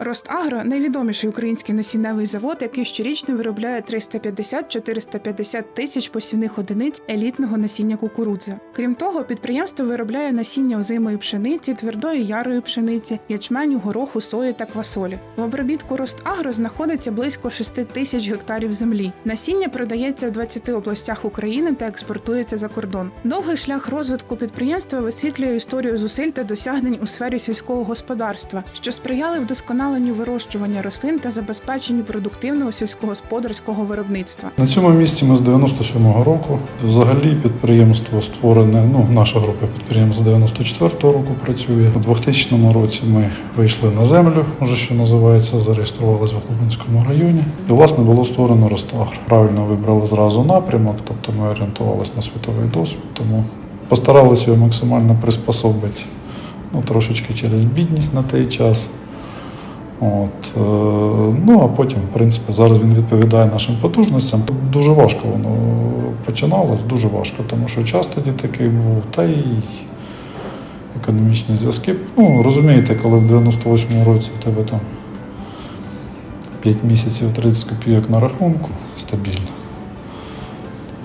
Ростагро найвідоміший український насінневий завод, який щорічно виробляє 350-450 тисяч посівних одиниць елітного насіння кукурудзи. Крім того, підприємство виробляє насіння озимої пшениці, твердої ярої пшениці, ячменю, гороху, сої та квасолі. В обробітку Ростагро знаходиться близько 6 тисяч гектарів землі. Насіння продається в 20 областях України та експортується за кордон. Довгий шлях розвитку підприємства висвітлює історію зусиль та досягнень у сфері сільського господарства, що сприяли вдосконаленню вирощування рослин та забезпеченню продуктивного сільськогосподарського виробництва. На цьому місці ми з 97-го року. Взагалі підприємство створене, ну, наша група підприємств з 94-го року працює. У 2000 році ми вийшли на землю, вже що називається, зареєструвалися в Глубинському районі. І, власне, було створено Ростагр. Правильно вибрали зразу напрямок, тобто ми орієнтувалися на світовий досвід, тому постаралися його максимально приспособити ну, трошечки через бідність на той час. От, е, ну а потім, в принципі, зараз він відповідає нашим потужностям. Дуже важко воно починалось, дуже важко, тому що час тоді такий був, та й економічні зв'язки. Ну, розумієте, коли в 98-му році в тебе там 5 місяців 30 копійок на рахунку стабільно.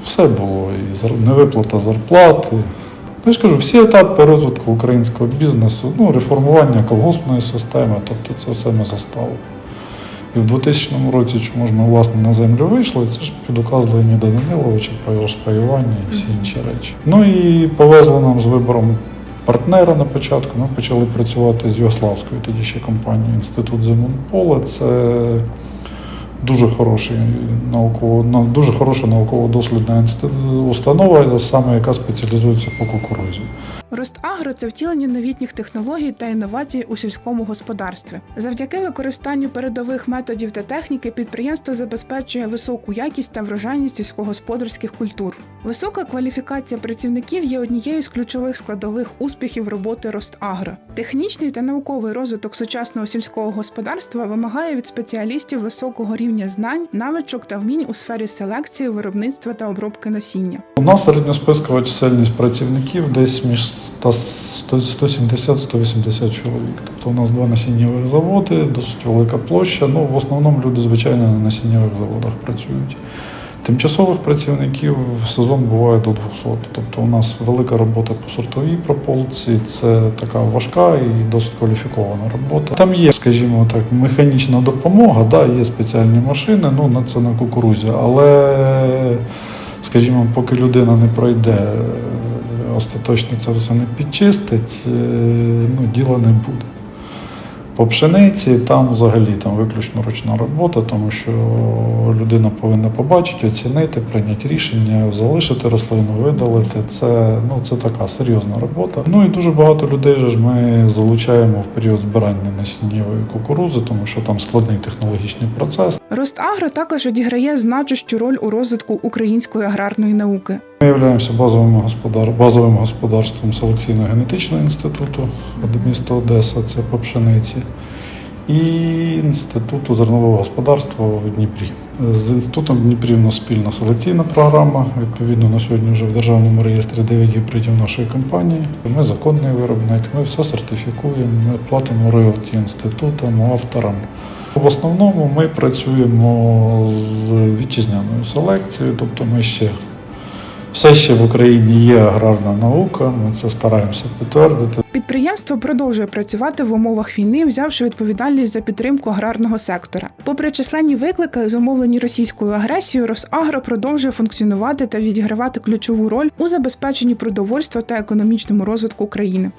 Все було, і невиплата зарплати. Ну, я ж кажу, всі етапи розвитку українського бізнесу, ну, реформування колгоспної системи, тобто це все ми застали. І в 2000 році, чому ж ми власне на землю вийшли, це ж під указ Леоніда Даниловича про його спаювання і всі інші речі. Ну і повезли нам з вибором партнера на початку. Ми почали працювати з Югославською тоді ще компанією Інститут Зимонполе. Це дуже хороший науково, ну, дуже хороша науково-дослідна установа, саме яка спеціалізується по кукурузі. Ростагро це втілення новітніх технологій та інновацій у сільському господарстві. Завдяки використанню передових методів та техніки підприємство забезпечує високу якість та врожайність сільськогосподарських культур. Висока кваліфікація працівників є однією з ключових складових успіхів роботи Ростагро. Технічний та науковий розвиток сучасного сільського господарства вимагає від спеціалістів високого рівня знань, навичок та вмінь у сфері селекції, виробництва та обробки насіння. У нас середньоспискова чисельність працівників десь між 170-180 чоловік. Тобто у нас два насіннєвих заводи, досить велика площа. Ну, в основному люди, звичайно, на насіннєвих заводах працюють. Тимчасових працівників в сезон буває до 200. Тобто у нас велика робота по сортовій прополці, це така важка і досить кваліфікована робота. Там є, скажімо так, механічна допомога, да, є спеціальні машини, ну на це на кукурузі, але, скажімо, поки людина не пройде е, остаточно це все не підчистить, е, ну, діла не буде. По пшениці там взагалі там виключно ручна робота, тому що людина повинна побачити, оцінити, прийняти рішення, залишити рослину, видалити. Це, ну, це така серйозна робота. Ну і дуже багато людей ж ми залучаємо в період збирання насіннєвої кукурузи, тому що там складний технологічний процес. Ростагро також відіграє значущу роль у розвитку української аграрної науки. Ми являємося базовим, господар... базовим господарством селекційно-генетичного інституту міста Одеса, це по пшениці, і інституту зернового господарства в Дніпрі. З інститутом Дніпрі в нас спільна селекційна програма. Відповідно, на сьогодні вже в державному реєстрі 9 гібридів нашої компанії. Ми законний виробник, ми все сертифікуємо, ми платимо роялті інститутам, авторам. В основному ми працюємо з вітчизняною селекцією, тобто ми ще все ще в Україні є аграрна наука, ми це стараємося підтвердити. Підприємство продовжує працювати в умовах війни, взявши відповідальність за підтримку аграрного сектора. Попри численні виклики, зумовлені російською агресією, Росагро продовжує функціонувати та відігравати ключову роль у забезпеченні продовольства та економічному розвитку країни.